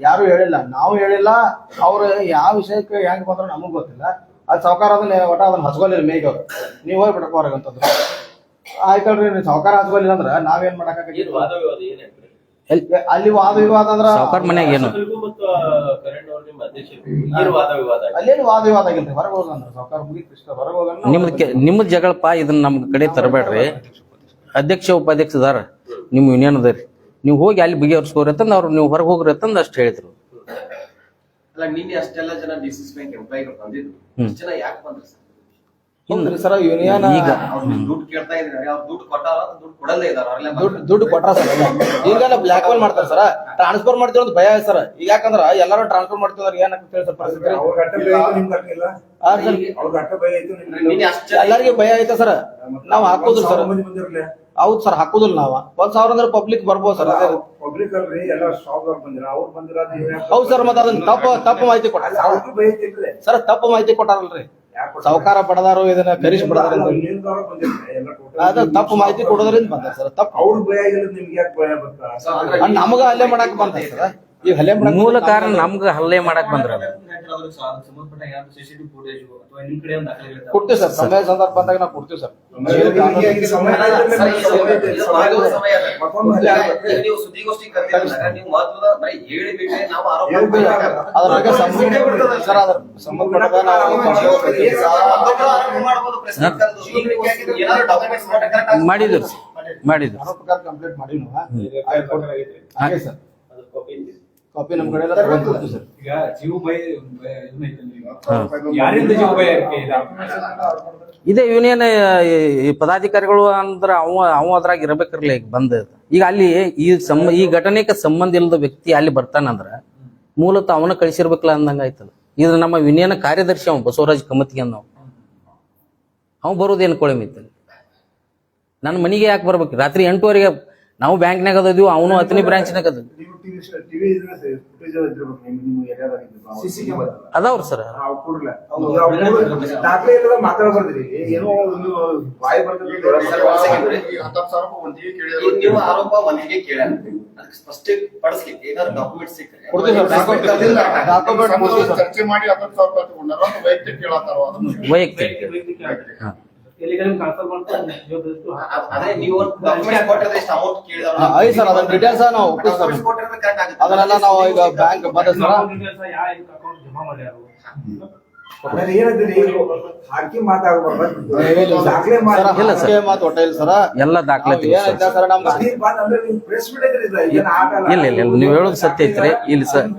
ಯಾರು ಹೇಳಿಲ್ಲ. ನಾವು ಹೇಳಿಲ್ಲ ಅವ್ರು ಯಾವ ವಿಷಯಕ್ಕೆ ಹೆಂಗ್ ಬಂದ್ರು ನಮಗ್ ಗೊತ್ತಿಲ್ಲ. ಅದ್ ಸಾವುಕಾರ ಅದನ್ನ ಒಟ್ಟ ಅದನ್ನ ಹಚ್ಕೊಲಿಲ್ಲ ಮೇಗ್ ಅವ್ರು. ನೀವ್ ಹೋಗಿ ಬಿಡಕ್ ಹೊರಗಂತಂದ್ರು ಆಯ್ತಲ್ರಿ ನೀವು ಸಾವುಕಾರ ಹಚ್ಕೊಲಿಲ್ಲ ಅಂದ್ರ ನಾವೇನ್ ಏನ್ ಮಾಡಕ್ಕಾಗಲ್ಲ ಅಲ್ಲಿ ವಾದ ವಿವಾದ ಅಂದ್ರ ಸಾವ್ಕಾರ ಮನ್ಯಾಗ ಏನು? ಅಲ್ಲೇನು ವಾದ ವಿವಾದ ಆಗಿಲ್ರಿ ಹೊರಗೆ ಹೋಗಂದ್ರ ಸಾವುಕಾರ ಮುಗಿತ್ ಇಷ್ಟ ಹೊರಗೆ ಹೋಗಂದ್ರ ನಿಮ್ದು ಕೆ- ನಿಮ್ದು ಜಗಳಪ್ಪ ಇದನ್ನ ನಮ್ ಕಡೆ ತರಬೇಡ್ರಿ. ಅಧ್ಯಕ್ಷ ಉಪಾಧ್ಯಕ್ಷ ಇದಾರ. ನಿಮ್ ಯೂನಿಯನ್ ಅದ ರೀ. ನೀವು ಹೋಗಿ ಅಲ್ಲಿ ಬಗೆಹರಿಸ್ಕೋರಿ ಅಂತಂದ್ ಅವ್ರು ನೀವು ಹೊರಗೆ ಹೋಗ್ರಿ ಅಂತಂದ್ ಅಷ್ಟು ಹೇಳಿದ್ರು. ಅಲ್ಲ ನಿನ್ನೆ ಅಷ್ಟೆಲ್ಲ ಜನ ಬ್ಯಾಂಕ್ ಎಂಪ್ಲಾಯಿಗಳು ಬಂದಿದ್ರು. ಜನ ಯಾಕೆ ಬಂದ್ರು ಸರ್? ಸರ್ ಯೂನಿಯನ್ ಈಗ ಅವ್ರು ದುಡ್ಡು ಕೇಳ್ತಾ ಇದ್ದಾರೆ. ಅವ್ರು ದುಡ್ಡು ಕೊಟ್ಟಾರ ದುಡ್ಡು ಕೊಡಲ್ಲೇ ಇದಾರೆ ಅವರೆಲ್ಲ ದುಡ್ಡು ದುಡ್ಡು ಕೊಟ್ರ ಸರ್. ಈಗ ಬ್ಲಾಕ್ ಮೇಲ್ ಮಾಡ್ತಾರೆ ಸರ್. ಟ್ರಾನ್ಸ್ಫರ್ ಮಾಡ್ತೀವಿ ಅಂತ ಭಯ ಸರ್. ಈಗ ಯಾಕಂದ್ರ ಎಲ್ಲಾರು ಟ್ರಾನ್ಸ್ಫರ್ ಮಾಡ್ತಿದ್ರೆ ಸರ್ ಪರಿಸ್ಥಿತಿ. ಜನ ಎಲ್ಲರಿಗೂ ಭಯ ಐತೆ ಸರ್. ನಾವ್ ಹಾಕೋದಿಲ್ಲ ಸರ್. ಹೌದ್ ಸರ್ ಹಾಕೋದಿಲ್ಲ ನಾವ. ಒಂದ್ ಸಾವಿರ ಅಂದ್ರೆ ಪಬ್ಲಿಕ್ ಬರ್ಬೋದು ಸರ್. ಪಬ್ಲಿಕ್ ಅಲ್ರಿ ಎಲ್ಲ ಸ್ಟಾಪ್ ಬಂದಿರ. ಅವ್ರು ಬಂದಿರ ಅದ್ ಏನ್ ಹೌದು ಸರ್ ಮತ್ತೆ ಅದನ್ನ ತಪ್ಪು ತಪ್ಪು ಮಾಹಿತಿ ಕೊಟ್ಟಾರ ಸರ್ ತಪ್ಪು ಮಾಹಿತಿ ಕೊಟ್ಟಾರಲ್ರಿ? ಸಾವುಕಾರ ಪಡೆದಾರು ಇದನ್ನ ಕರಿಸ್ total ಅದ ತಪ್ಪು ಮಾಹಿತಿ ಕೊಡೋದ್ರಿಂದ ಬಂದ ಸರ್ ತಪ್ಪು. ಅವ್ರ ಭಯ ನಿಮ್ಗೆ ನಮಗ ಅಲ್ಲೇ ಮಾಡಕ್ ಬಂದ ಸರ್. ಈಗ ಹಲ್ಲೆ ಮಾಡಕ್ ಮೂಲ ಕಾರಣ ನಮ್ಗ ಹಲ್ಲೆ ಮಾಡಕ್ ಬಂದ್ರ ಕೊಡ್ತೀವಿ ಸರ್. ಸಮಯ ಸಂದರ್ಭ ಬಂದಾಗ ನಾವು ಕೊಡ್ತೀವಿ ಸರ್? ಅದ್ರ ಬಗ್ಗೆ ಸಂಬಂಧ ಅದ್ರ ಸಂಬಂಧಪಟ್ಟ ನಾವು ಮಾಡಿದ್ರು ಮಾಡಿದ್ರು. ಕಂಪ್ಲೀಟ್ ಮಾಡಿ ಹಾಗೆ ಸರ್. ಕಾಪಿ ನಮ್ ಕಡೆ ಎಲ್ಲ ತಗೊಂಡ್ ಕೊಡ್ತೀವಿ ಸರ್. ಈಗ ಜೀವ ಭಯ. ಯಾರಿಂದ ಜೀವ ಭಯ ಇದೇ ಯೂನಿಯನ್ ಈ ಪದಾಧಿಕಾರಿಗಳು ಅಂದ್ರ ಅವ ಅವ ಅದ್ರಾಗ ಇರ್ಬೇಕಿರ್ಲಿ ಈಗ ಬಂದ ಈಗ ಅಲ್ಲಿ ಈ ಸಂ ಈ ಘಟನೆಗೆ ಸಂಬಂಧ ಇಲ್ಲದ ವ್ಯಕ್ತಿ ಅಲ್ಲಿ ಬರ್ತಾನಂದ್ರ ಮೂಲತಃ ಅವನ ಕಳಿಸಿರ್ಬೇಕಲ್ಲ ಅಂದಂಗ ಆಯ್ತದ. ಇದು ನಮ್ಮ ಯೂನಿಯನ್ ಕಾರ್ಯದರ್ಶಿ ಅವ ಬಸವರಾಜ್ ಕಮತಿಗೆ ಅನ್ನೋ ಅವ. ಬರೋದೇನು ಕೊಳಮಿತ್ತ ನನ್ನ ಮನೆಗೆ ಯಾಕೆ ಬರ್ಬೇಕು? ರಾತ್ರಿ ಎಂಟುವರೆಗೆ ನಾವು ಬ್ಯಾಂಕ್ನಾಗ ಅದೀವಿ ಅವನು ಹತ್ತನೇ ಬ್ರಾಂಚ್ನಾಗ ಅದ. ಅದಾವ್ರ ಸರ್. ವೈಯಕ್ತಿಕ. ಕೇಳತ್ತಾರ ಅದನ್ನ ವೈಯಕ್ತಿಕ ಹಾ. ಅದ್- ನೀವು ಡಾಕ್ಯುಮೆಂಟ್ ಕೊಟ್ಟಿದ್ರೆ ಎಷ್ಟು ಅಮೌಂಟ್ ಕೇಳಿದಾರ ಹಾ, ಐತ್ ಸರ್ ಅದನ್ನ ಡೀಟೇಲ್ಸ್ ನಾವು ಒಪ್ಪಿಸ್ತೀವಿ ಸರ್ ಕೊಟ್ಟಿದ್ರೆ ಕರೆಕ್ಟ್ ಆಗುತ್ತೆ. ಅದನ್ನೆಲ್ಲ ನಾವು ಈಗ ಬ್ಯಾಂಕ್ ಬಂದ ಸರ್ ಏನಂತೀರಿ? ಹಾಕಿ ಮಾತಾಡ್ಬಾರ್ದು. ದಾಖಲೆ ಸರ್ ಇಲ್ಲ ಸರ್. ಹಾಗೆ ಮಾತು ಒಟ್ಟ ಇಲ್ಲ ಸರ್. ಎಲ್ಲ ದಾಖಲಾತಿ ಸರ್ ಮಾತ್ ಅಂದ್ರೆ ನೀವು ಪ್ರೆಸ್ ಇದು. ಇಲ್ಲ ಇಲ್ಲ ಇಲ್ಲ. ನೀವು ಹೇಳೋದು ಸತ್ಯ ಐತ್ರಿ. ಇಲ್ಲಿ ಸರ್.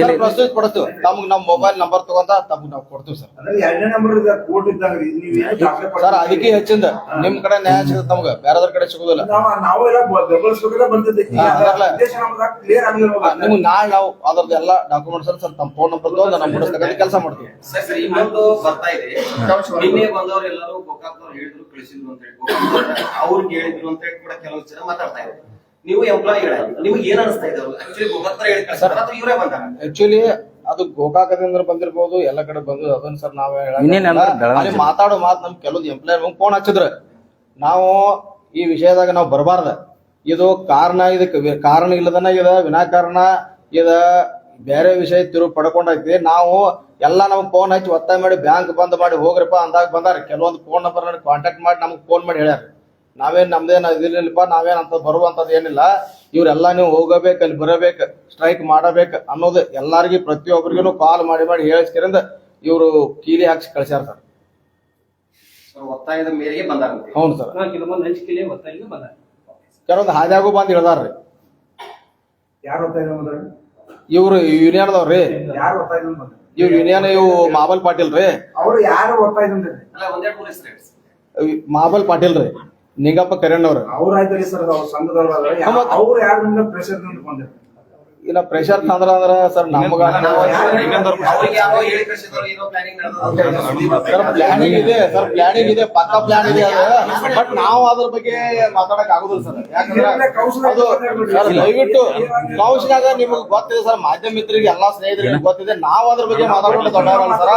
ಇಲ್ಲಿ ಪ್ರಸ್ತುತ ಕೊಡ್ತೀವಿ. ನಮ್ಗ್ ನಮ್ಮ ಮೊಬೈಲ್ ನಂಬರ್ ತಗೊಂತ ತಮ್ಗ್ ನಾವು ಕೊಡ್ತೀವಿ ಸರ್. ಅಂದ್ರೆ ಎರಡನೇ ನಂಬರ್ ಇದೆ ಕೋರ್ಟ್ ಇದ್ದಂಗ ನೀವು ಏನು ದಾಖಲೆ ಸರ್ ಅದಕ್ಕೆ ಹೆಚ್ಚಿಂದ. ನಿಮ್ ಕಡೆ ನ್ಯಾಯ ಸಿಗುತ್ತೆ ನಮ್ಗೆ ಬೇರೆದ್ರ ಕಡೆ ಸಿಗುದಿಲ್ಲ. ನಾವು ನಾವೆಲ್ಲ ಬೆಂಬಲಿಸ್ಬೇಕಂದ್ರೆ ಬಂದಿದ್ದೆ. ಹಾ, ಅದಲ್ಲ. ಉದ್ದೇಶ ನಮ್ಗೆ ಕ್ಲಿಯರ್ ಆಗಿರ್ಬೇಕು ನಿಮ್ಗೆ ನಾಳೆ ನಾವು ಅದ್ರದ್ದು ಎಲ್ಲಾ ಡಾಕ್ಯುಮೆಂಟ್ಸ್ ಸರ್ ತಮ್ಮ ಫೋನ್ ನಂಬರ್ ತಗೊಂಡು ನಾವು ಮುಡಿಸ್ತಕ್ಕಂಥ ಕೆಲಸ ಮಾಡ್ತೀವಿ. ಸರ್ ಸರ್ ಇನ್ನೊಂದು ಬರ್ತಾ ಇದೆ. ನಿನ್ನೆ ಬಂದವ್ರು ಎಲ್ಲರೂ ಗೋಕಾಕ್ದವ್ರು ಹೇಳಿದ್ರು ಕಳಿಸಿದ್ರು ಅಂತ ಹೇಳಿ ಅವ್ರಿಗೆ ಹೇಳಿದ್ರು ಅಂತ ಹೇಳಿ ಕೂಡ ಕೆಲವು ಜನ ಮಾತಾಡ್ತಾ ಇದ್ದಾರೆ ನೀವು ಎಂಪ್ಲಾಯಿಗಳ ನಿಮ್ಗೆ ಏನ್ ಅನಿಸ್ತಾ ಇದೆ ಆಕ್ಚುಲಿ ಗೋಕಾಕ್ದವ್ರು ಹೇಳಿ ಕಳಿಸ್ತಾರ ಅಥವಾ ಇವರೇ ಬಂದಾರ. ಆಕ್ಚುಲಿ ಅದು ಗೋಕಾಕದಿಂದ ಬಂದಿರ್ಬೋದು ಎಲ್ಲ ಕಡೆ ಬಂದು ಅದನ್ನ ಸರ್ ನಾವೇ. ಅಲ್ಲಿ ಮಾತಾಡೋ ಮಾತು ನಮ್ ಕೆಲವೊಂದು ಎಂಪ್ಲಾಯರ್ ಫೋನ್ ಹಚ್ಚಿದ್ರ ನಾವು ಈ ವಿಷಯದಾಗ ನಾವು ಬರಬಾರ್ದ. ಇದು ಕಾರಣ ಇದಕ್ಕೆ ಕಾರಣ ಇಲ್ಲದನ ಇದ ವಿನಾಕಾರಣ ಇದ ಬೇರೆ ವಿಷಯ ತಿರುವು ಪಡ್ಕೊಂಡೈತಿ ನಾವು ಎಲ್ಲ ನಮ್ಗೆ ಫೋನ್ ಹಚ್ಚಿ ಒತ್ತಾಯ ಮಾಡಿ ಬ್ಯಾಂಕ್ ಬಂದ್ ಮಾಡಿ ಹೋಗ್ರಪ್ಪ ಅಂದಾಗ ಬಂದಾರ. ಕೆಲವೊಂದು ಫೋನ್ ನಂಬರ್ ಕಾಂಟ್ಯಾಕ್ಟ್ ಮಾಡಿ ನಮ್ಗೆ ಫೋನ್ ಮಾಡಿ ಹೇಳ್ಯಾರ. ನಾವೇನ್ ನಮ್ದೇನ್ ಇದಿಲ್ಲಪ್ಪ ನಾವೇನ್ ಅಂತ ಬರುವಂತದ್ದು ಏನಿಲ್ಲ. ಇವರೆಲ್ಲ ನೀವು ಹೋಗಬೇಕು ಅಲ್ಲಿ ಬರಬೇಕು ಸ್ಟ್ರೈಕ್ ಮಾಡಬೇಕು ಅನ್ನೋದು ಎಲ್ಲಾರ್ಗಿ ಪ್ರತಿಯೊಬ್ಬರಿಗೂ ಕಾಲ್ ಮಾಡಿ ಮಾಡಿ ಹೇಳಿಸ್ಕರಿಂದ ಇವರು ಕೀಲಿ ಹಾಕ್ಸಿ ಕಳ್ಸ್ಯಾರ ಸರ್. ಸರ್ ಒತ್ತಾಯದ ಮೇರೆಗೆ ಬಂದಾರ ಹೌದು ಸರ್. ಕೆಲವೊಂದು ಹಂಚಿಕೆಲೆ ಒತ್ತಾಯ ಬಂದ ಕೆಲವೊಂದು ಹಾದ್ಯಾಗೂ ಬಂದ್ ಹೇಳ್ದಾರ್ರಿ. ಯಾರು ಒತ್ತಾಯ? ಇವ್ರು ಯೂನಿಯನ್ದವ್ರಿ ಯಾರು ಇವ್ರು ಯೂನಿಯನ್ ಇವು ಮಾಬಲ್ ಪಾಟೀಲ್ ರೀ. ಅವ್ರು ಯಾರು ಸರ್. ಮಾಬಲ್ ಪಾಟೀಲ್ ರೀ ನಿಂಗಪ್ಪ ಕರೆಣ್ಣವ್ರ. ಅವ್ರ ಆಯ್ತು ಸರ್ ಅವ್ರ ಸಂಘದವ್ರ. ಅವ್ರು ಯಾರು ಪ್ರೆಷರ್ ಬಂದಿರ್ತಾರೆ ಇನ್ನ ಪ್ರೆಷರ್ ತಂದ್ರ ಅಂದ್ರ ಸರ್ ನಮಗ ಸರ್ ಪ್ಲಾನಿಂಗ್ ಇದೆ ಸರ್ ಪ್ಲಾನಿಂಗ್ ಇದೆ ಪಕ್ಕ ಪ್ಲಾನ್ ಇದೆ ಬಟ್ ನಾವು ಅದ್ರ ಬಗ್ಗೆ ಮಾತಾಡಕ್ ಆಗುದಿಲ್ಲ ಸರ್ ಯಾಕಂದ್ರೆ ಅದು ಸರ್ ದಯವಿಟ್ಟು ಕೌನ್ಸಿಲಾಗ ನಿಮಗೆ ಗೊತ್ತಿದೆ ಸರ್ ಮಾಧ್ಯಮ ಮಿತ್ರರಿಗೆ ಎಲ್ಲಾ ಸ್ನೇಹಿತರಿಗೆ ಗೊತ್ತಿದೆ. ನಾವು ಅದ್ರ ಬಗ್ಗೆ ಮಾತಾಡ್ಕೊಂಡು ದೊಡ್ಡವರಲ್ಲ ಸರ್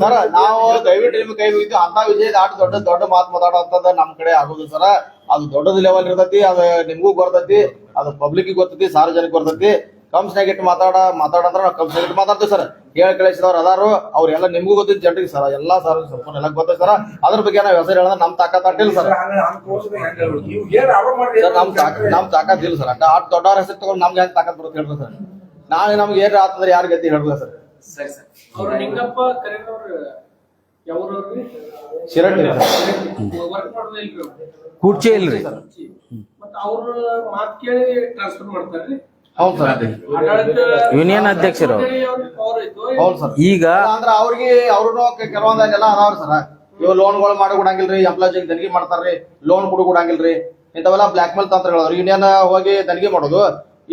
ಸರ್ ನಾವು ದಯವಿಟ್ಟು ನಿಮ್ಗೆ ಕೈ ಹೋಗಿದ್ದು ಅಂತ ವಿಜಯ ದಾಟ ದೊಡ್ಡ ದೊಡ್ಡ ಮಾತು ಮಾತಾಡೋಂಥದ್ದು ನಮ್ ಕಡೆ ಆಗುದು ಸರ್ ಅದು ದೊಡ್ಡದ ಲೆವೆಲ್ ಇರ್ತೈತಿ ಅದು ನಿಮ್ಗೂ ಬರ್ತೈತಿ ಅದು ಪಬ್ಲಿಕ್ ಗೊತ್ತೈತಿ ಸಾರ್ವಜನಿಕ ಬರ್ತೈತಿ. ಕಮ್ಸ್ ಇಟ್ಟು ಮಾತಾಡ ಮಾತಾಡಂದ್ರ ನಾವು ಕಮ್ಸ್ ಇಟ್ಟು ಮಾತಾಡ್ತೀವಿ ಸರ್. ಹೇಳಿ ಕಳಿಸಿದವ್ರು ಅದಾರು ಅವ್ರೆಲ್ಲ ನಿಮ್ಗೂ ಗೊತ್ತಿದ್ ಜನರಿಗೆ ಸರ್ ಎಲ್ಲಾ ಸರ್ ಸಂಪೂರ್ಣ ಎಲ್ಲ ಗೊತ್ತೈತಿ ಸರ್. ಅದ್ರ ಬಗ್ಗೆ ನಾವು ಹೆಸರು ಹೇಳಿದ್ರೆ ನಮ್ ತಾಕತ್ ಅಟ್ಟಿಲ್ಲ ಸರ್. ಸರ್ ನಮ್ ತಾಕ ನಮ್ ತಾಕತ್ ಇಲ್ಲ ಸರ್. ಅಟ್ ದೊಡ್ಡವ್ರ ಹೆಸರು ತಗೊಂಡು ನಮ್ಗೆ ಹೆಂಗ್ ತಾಕತ್ ಬರುತ್ತೆ ಹೇಳ್ರಿ ಸರ್. ನಾಳೆ ನಮ್ಗೆ ಏನ್ ಆತಂದ್ರೆ ಯಾರ ಗತಿ ಹೇಳ್ರಿ ಸರ್. ಸರ್ ಕುರ್ಚಿ ಇಲ್ರಿ. ಮತ್ತ ಅವ್ರ ಮಾತ್ ಕೇಳಿ ಟ್ರಾನ್ಸ್ಫರ್ ಮಾಡ್ತಾರ್ರಿ. ಹೌದು ಸರ್. ಯೂನಿಯನ್ ಅಧ್ಯಕ್ಷರು. ಹೌದು ಸರ್. ಈಗ ಅಂದ್ರ ಅವ್ರಿಗೆ ಅವ್ರು ಕೆಲವೊಂದೆಲ್ಲ ಅದಾವ್ರಿ ಸರ್. ಇವ್ ಲೋನ್ಗಳು ಮಾಡಿ ಕೊಡಂಗಿಲ್ರಿ ಎಂಪ್ಲಾಯ್ ದನಿಗೆ ಮಾಡ್ತಾರ್ರಿ ಲೋನ್ ಕೊಡಕೊಡಂಗಿಲ್ರಿ ಇಂಥವೆಲ್ಲ ಬ್ಲಾಕ್ ಮೇಲ್ ತಂತ್ರಗಳು ಯೂನಿಯನ್ ಹೋಗಿ ದನಿಗೆ ಮಾಡೋದು.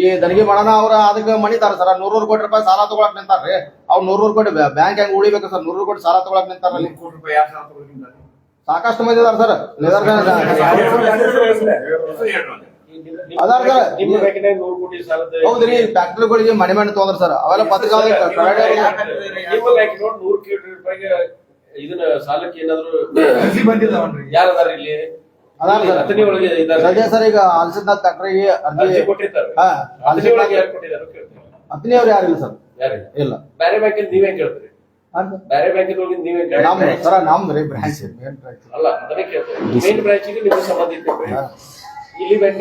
ಈ ದನಿಗೆ ಮಾಡೋಣ ಅವ್ರ ಅದಕ್ಕೆ ಮಣಿತಾರ ಸರ್. ನೂರು ಕೋಟಿ ರೂಪಾಯಿ ಸಾಲ ತಗೊಳಕ್ ನಿಂತಾರ್ರಿ. ಅವ್ರು ನೂರು ಕೋಟಿ ಬ್ಯಾಂಕ್ ಹೆಂಗ್ ಉಳಿಬೇಕು ಸರ್? ನೂರು ಕೋಟಿ ಸಾಲ ತಗೊಳಕ್ ನಿಂತಾರಲ್ಲಿ ಸಾಕಷ್ಟು ಮಂದಿ ಅದಾರ ಸರ್ ಅದಾರ ಸರ್ ಹೌದ್ರಿ ಫ್ಯಾಕ್ಟ್ರಿಗಳಿಗೆ ಮನೆ ಮನೆ ತೊಗೊಂಡ್ರ ಸರ್ ಅವೆಲ್ಲ ಪತ್ರಿಕಾ ಇದನ್ನ ಸಾಲಕ್ಕೆ ಏನಾದ್ರು ಯಾರದಾರ ಇಲ್ಲಿ ಅದಾರ ಸರ್ ಈಗ ಅಲ್ಸಿದ್ನಾಥ್ ಫ್ಯಾಕ್ಟ್ರಿಗೆ ಅರ್ಜಿ ಹಾ ಹತ್ತನೇ ಅವ್ರು ಯಾರಿಲ್ಲ ಸರ್ ಇಲ್ಲ ಬೇರೆ ಬ್ಯಾಂಕಿಂದ ನೀವೇ ಕೇಳ್ತೀರಿ ಬೇರೆ ಬ್ಯಾಂಕಿನ ಒಳಗೆ ನೀವೇ ನಮ್ ಕೇಳ್ತೀರಿ ಸರ ನಮ್ದು ರೀ ಬ್ರಾಂಚ್ ಮೇನ್ ಬ್ರಾಂಚ್ ಅಲ್ಲ ಅದನ್ನೇ ಕೇಳ್ತೀವಿ ಮೇನ್ ಬ್ರಾಂಚಿಗೆ ನಿಮ್ಗೆ ಸಂಬಂಧ ಇಲ್ಲಿ ಮೇನ್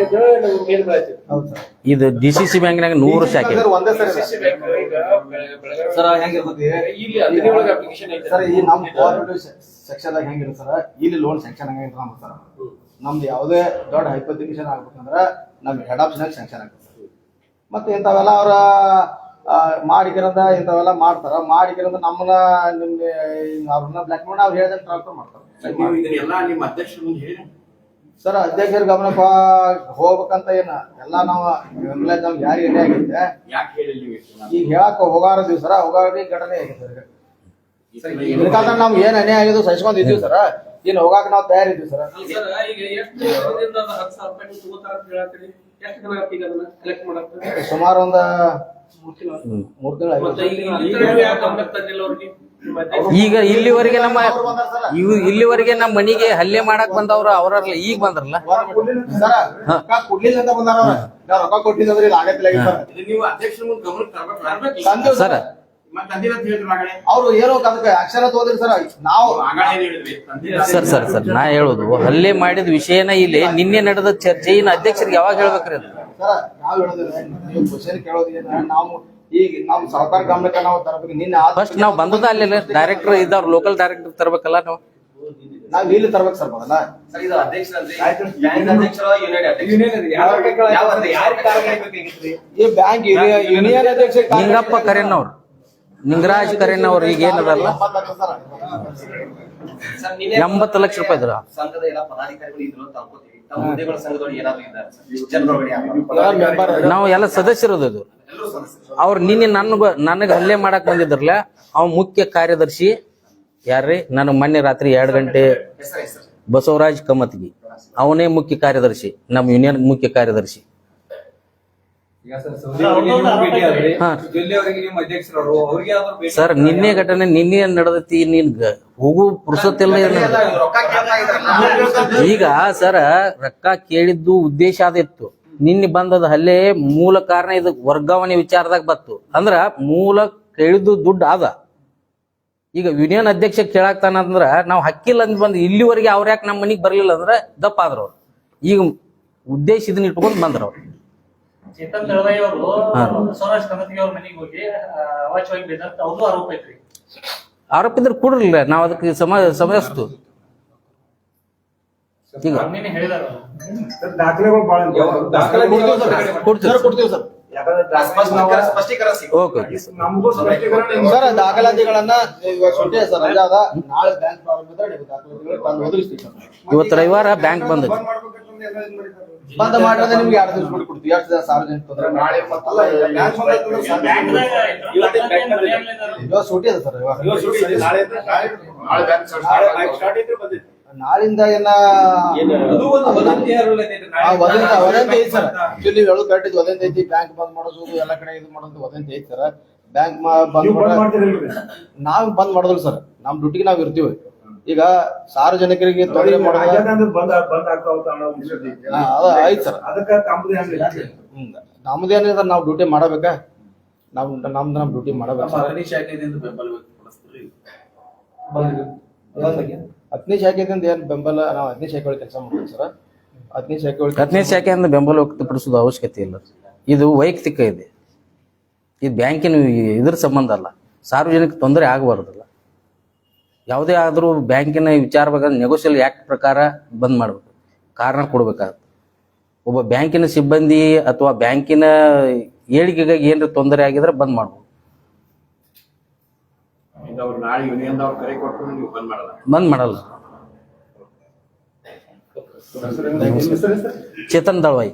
ಬ್ರಾಂಚ್ ಹೌದು ಸರ್. ಇದು ಡಿ ಸಿ ಸಿ ಬ್ಯಾಂಕ್ನಾಗ ನೂರು ಶಾಖೆ ಒಂದೇ ಸರ್ ಸರ್ ಇಲ್ಲಿ ಹತ್ತನೇ ಒಳಗೆ ಅಪ್ಲಿಕೇಶನ್ ಐತೆ. ಸರ್ ಈ ನಮ್ ಕೋಆಪರೇಟಿವ್ ಸೆಕ್ಷನ್ ದಾಗ ಹೆಂಗಿರುತ್ತೆ ಸರ್? ಇಲ್ಲಿ ಲೋನ್ ಸ್ಯಾಂಕ್ಷನ್ ನಮ್ಮ ಸರ್. ನಮ್ದು ಯಾವುದೇ ದೊಡ್ಡ ಹೈಪೋಥಿಕೇಶನ್ ಆಗ್ಬೇಕಂದ್ರೆ ನಮ್ಗೆ ಹೆಡ್ ಆಪ್ಷನ್ ನಾಗ ಸ್ಯಾಂಕ್ಷನ್ ಆಗ್ತದೆ ಸರ್. ಮತ್ತೆ ಇಂಥವೆಲ್ಲ ಅವ್ರ ಆ, ಮಾಡಿಕಿರಂದ ಇಂಥವೆಲ್ಲ ಮಾಡ್ತಾರ. ಮಾಡಿಕಿರಂದ ನಮ್ಮನ್ನ ನಿಮ್ಗೆ ಅವ್ರನ್ನ ಬ್ಲಾಕ್ ಮಾಡಿ ಅವ್ರು ಹೇಳಿದ್ರೆ ಟ್ರಾನ್ಸ್ಫರ್ ಮಾಡ್ತಾರೆ. ಇದನ್ನೆಲ್ಲ ನಿಮ್ಮ ಅಧ್ಯಕ್ಷರ ಮುಂದೆ ಹೇಳಿ. ಸರ್ ಅಧ್ಯಕ್ಷರ ಗಮನಪ್ಪ ಹೋಗ್ಬೇಕಂತ ಏನ? ಎಲ್ಲ ನಾವು ಎಂಪ್ಲಾಯ್ ನಮ್ಗೆ ಆಗೈತೆ ಇಷ್ಟು? ಈಗ ಹೇಳಕ್ ಹೋಗಾರ ಸರ ಸರ್. ಹೋಗಾರಿ ಘಟನೆ ಆಗಿದೆ ಸರ್ ಇದಕ್ಕಾದ್ರೆ ನಮ್ಗೆ ಏನ್ ಅನ್ಯಾಯ ಆಗಿದ್ದು ಸಹಿಸ್ಕೊಂಡ್ ಇದೀವಿ ಸರ್. ಇನ್ನು ಹೋಗಾಕ ನಾವು ತಯಾರಿದ್ದೀವಿ ಸರ್. ಸುಮಾರು ಒಂದ ಈಗ ಇಲ್ಲಿವರೆಗೆ ನಮ್ಮ. ಇವ್ ಇಲ್ಲಿವರೆಗೆ ನಮ್ಮ ಮನೆಗೆ ಹಲ್ಲೆ ಮಾಡಕ್ ಬಂದವ್ರು ಅವ್ರಲ್ಲ ಈಗ ಬಂದ್ರಲ್ಲ? ಸರ್. ಅವರು. ಸರ್ ನೀವು ಅಧ್ಯಕ್ಷರ ಮುಂದೆ ಗಮನಕ್ಕೆ ತರಬೇಕು ಸರ್. ಮತ್ತೆ ತಂದಿಲ್ಲ ಅಂತ ಹೇಳಿದ್ರು ಆಗಲೇ ಅವ್ರು ಏನೋ ಅದಕ್ಕೆ ಆಕ್ಷನ್ ತಗೋದ್ರಿ ಸರ್. ನಾವು ಆಗಲೇ ಏನ್ ಹೇಳಿದ್ರಿ? ಸರ್ ಸರ್ ಸರ್ ನಾ ಹೇಳುದು ಹಲ್ಲೆ ಮಾಡಿದ ವಿಷಯನ ಇಲ್ಲಿ ನಿನ್ನೆ ನಡೆದ ಚರ್ಚೆ ಇನ್ನು ಅಧ್ಯಕ್ಷರಿಗೆ ಯಾವಾಗ ಹೇಳ್ಬೇಕ್ರಿ ಅದು? ಸರ್ ನಾವ್ ಹೇಳೋದಿಲ್ಲ. ನೀವು ಕ್ವಶನ್ ಕೇಳೋದು ನಾವು ಈಗ ನಮ್ ಸರ್ಕಾರ ಗಮನಕ್ಕೆ ನಾವು ತರಬೇಕು. ನಿನ್ನೆ ಆದ ಫಸ್ಟ್ ನಾವು ಬಂದದ ಅಲ್ಲಿ ಡೈರೆಕ್ಟರ್ ಇದ್ದವ್ರು ಲೋಕಲ್ ಡೈರೆಕ್ಟರ್ ತರ್ಬೇಕಲ್ಲ ನಾವು? ನಾವ್ ಇಲ್ಲಿ ತರ್ಬೇಕು ಸರ್ ಮೊದಲ ಸರ್ ಇದು ಬ್ಯಾಂಕ್ ಅಧ್ಯಕ್ಷರ ಯಾವ ಯಾವ? ಯಾರಿಗೆ? ಈ ಬ್ಯಾಂಕ್ ಯೂನಿಯನ್ ಅಧ್ಯಕ್ಷ ನಿಂಗಪ್ಪ ಕರೆನ್ ಅವ್ರು ನಿಂಗರಾಜ್ ಕರೆನ್ ಅವ್ರು ಈಗ ಏನದಲ್ಲ? ಸರ್. ಸರ್, ನಿನ್ನೆ ಎಂಬತ್ತು ಲಕ್ಷ ರೂಪಾಯಿ ಇದ್ರ? ಸಂಘದ ಎಲ್ಲ ಪದಾಧಿಕಾರಿಗಳು ಇದ್ರು ಅಂತ ಅನ್ಕೋತೀವಿ. ನಾವು ಎಲ್ಲ ಸದಸ್ಯರದು ಅದು. ಅವ್ರ ನಿನ್ನೆ ನನ್ಗ ನನಗೆ ಹಲ್ಲೆ ಮಾಡಕ್ ಬಂದಿದ್ರಲ್ಲ ಅವ್ ಮುಖ್ಯ ಕಾರ್ಯದರ್ಶಿ ಯಾರ್ರಿ? ನನಗೆ ಮೊನ್ನೆ ರಾತ್ರಿ ಎರಡ್ ಗಂಟೆ ಬಸವರಾಜ್ ಕಮತ್ಗಿ. ಅವನೇ ಮುಖ್ಯ ಕಾರ್ಯದರ್ಶಿ ನಮ್ಮ ಯೂನಿಯನ್ ಮುಖ್ಯ ಕಾರ್ಯದರ್ಶಿ. ಸರ್ ಸೌದಿ ಅವರಿಗೆ ನೀವು ಭೇಟಿ ಆದ್ರಿ. ಹಾ. ಜಿಲ್ಲೆ ಅವರಿಗೆ ನಿಮ್ಮ ಅಧ್ಯಕ್ಷರವರು ಅವ್ರಿಗೆ ಯಾವ್ದಾದ್ರು ಸರ್ ನಿನ್ನೆ ಘಟನೆ ನಿನ್ನೆ ನಡೆದತಿ ನೀನ್ ಹೋಗು ಪುರುಸತ್ತಿಲ್ಲ ಈಗ ಸರ್ ರೊಕ್ಕ ಕೇಳಿದ್ದು ಉದ್ದೇಶ ಅದಿತ್ತು ನಿನ್ನೆ ಬಂದದ ಹಲ್ಲೆ ಮೂಲ ಕಾರಣ ಇದು ವರ್ಗಾವಣೆ ವಿಚಾರದಾಗ ಬತ್ತು ಅಂದ್ರ ಮೂಲ ಕೇಳಿದ್ದು ದುಡ್ಡು ಅದ. ಈಗ ಯೂನಿಯನ್ ಅಧ್ಯಕ್ಷ ಕೇಳಾಕ್ತಾನಂದ್ರ ನಾವು ಹಕ್ಕಿಲ್ಲ ಅಂತ ಬಂದ್ ಇಲ್ಲಿವರೆಗೆ ಅವ್ರ ಯಾಕೆ ನಮ್ಮ ಮನಿಗೆ ಬರ್ಲಿಲ್ಲ ಅಂದ್ರೆ ದಪ್ಪ ಆದ್ರ ಈಗ ಉದ್ದೇಶ ಇದನ್ನ ಇಟ್ಕೊಂಡ್ ಬಂದ್ರ ಅವ್ರು. ಚೇತನ್ ದಳವಾಯಿ ಅವರು ಸ್ವರಾಜ್ ಕಮತಿಗೆ ಅವ್ರ ಮನೆಗೆ ಹೋಗಿ ಅವಾಚ್ಯವಾಗಿ ಬೇದಂತ ಅವ್ರದ್ದು ಆರೋಪ ಐತ್ರಿ ಆರೋಪ ಇದ್ರೆ ಕೊಡ್ರಲ್ಲ ನಾವು ಅದಕ್ಕೆ ಸಮ ಸಮಯಸ್ತು ಈಗ. ಹೇಳಿದಾರ ಸರ್, ದಾಖಲೆಗಳು ಬಹಳ ದಾಖಲೆ ಕೊಡ್ತೀವಿ ಕೊಡ್ತೀವಿ. ಕೊಡ್ತೀವಿ ದಾಖಲಾತಿಗಳನ್ನ ಇವತ್ತು ರವಿವಾರ ಬ್ಯಾಂಕ್ ಬಂದೈತಿ. ಬಂದ್ ಬಂದ ಮಾಡಿದ್ರೆ ನಿಮ್ಗೆ ಎರಡು ದಿವಸ ಬಿಟ್ಟು ಕೊಡ್ತೀವಿ? ಎಷ್ಟು ಜನ ಸಾರ್ವಜನಿಕ ತೊಂದರೆ ನಾಳೆ ಮತ್ತಲ್ಲ. ಇವಾಗ ಸುಟ್ಟಿ ಅದ ಸರ್ ಇವಾಗ. ನಾಳಿಂದ ಏನ ವದಂತಿ ಆ ವದಂತಿ ವದಂತಿ ಐತಿ ಸರ್. ಆಕ್ಚುಲಿ ನೀವು ಹೇಳೋದು ಕರೆಕ್ಟ್ ವದಂತಿ ಐತಿ. ಬ್ಯಾಂಕ್ ಬಂದ್ ಮಾಡೋದು ಎಲ್ಲ ಕಡೆ ಇದು ಮಾಡೋದು ವದಂತಿ ಐತಿ ಸರ್. ಬ್ಯಾಂಕ್ ಬಂದ್ ನಾವ್ ಬಂದ್ ಮಾಡೋದಿಲ್ಲ ಸರ್. ನಮ್ ಡ್ಯೂಟಿಗೆ ನಾವ್ ಇರ್ತೀವಿ. ಈಗ ಸಾರ್ವಜನಿಕರಿಗೆ ತೊಂದರೆ ಐತ್ ಸರ್. ನಮ್ದೇನಿದೆ ಸರ್ ನಾವು ಡ್ಯೂಟಿ ಮಾಡಬೇಕಾ? ನಾವು ನಮ್ದು ನಮ್ ಡ್ಯೂಟಿ ಮಾಡಬೇಕು ಹತ್ತನೇ ಶಾಖೆದಿಂದ ಏನ್ ಬೆಂಬಲ ನಾವು ಹತ್ತನೇ ಶಾಖೆ ಕೆಲಸ ಮಾಡ್ತೀವಿ ಸರ್. ಹತ್ತನೇ ಶಾಖೆ ಹತ್ತನೇ ಶಾಖೆಯಿಂದ ಬೆಂಬಲ ವ್ಯಕ್ತಪಡಿಸೋದು ಅವಶ್ಯಕತೆ ಇಲ್ಲ. ಇದು ವೈಯಕ್ತಿಕ ಇದೆ. ಇದು ಬ್ಯಾಂಕಿನ ಇದ್ರ ಸಂಬಂಧ ಅಲ್ಲ. ಸಾರ್ವಜನಿಕ ತೊಂದರೆ ಆಗಬಾರ್ದಲ್ಲ ಯಾವುದೇ ಆದರೂ ಬ್ಯಾಂಕಿನ ವಿಚಾರ ಬಗ್ಗೆ ನೆಗೋಷಿಯಲ್ ಆ್ಯಕ್ಟ್ ಪ್ರಕಾರ ಬಂದ್ ಮಾಡಬೇಕು. ಕಾರಣ ಕೊಡಬೇಕಾಗುತ್ತೆ. ಒಬ್ಬ ಬ್ಯಾಂಕಿನ ಸಿಬ್ಬಂದಿ ಅಥವಾ ಬ್ಯಾಂಕಿನ ಏಳಿಗೆಗಾಗಿ ಏನಾರ ತೊಂದರೆ ಆಗಿದ್ರೆ ಬಂದ್ ಮಾಡಬಹುದು ಬಂದ್ ಮಾಡಲ್ಲ? ಚೇತನ್ ದಳವಾಯಿ.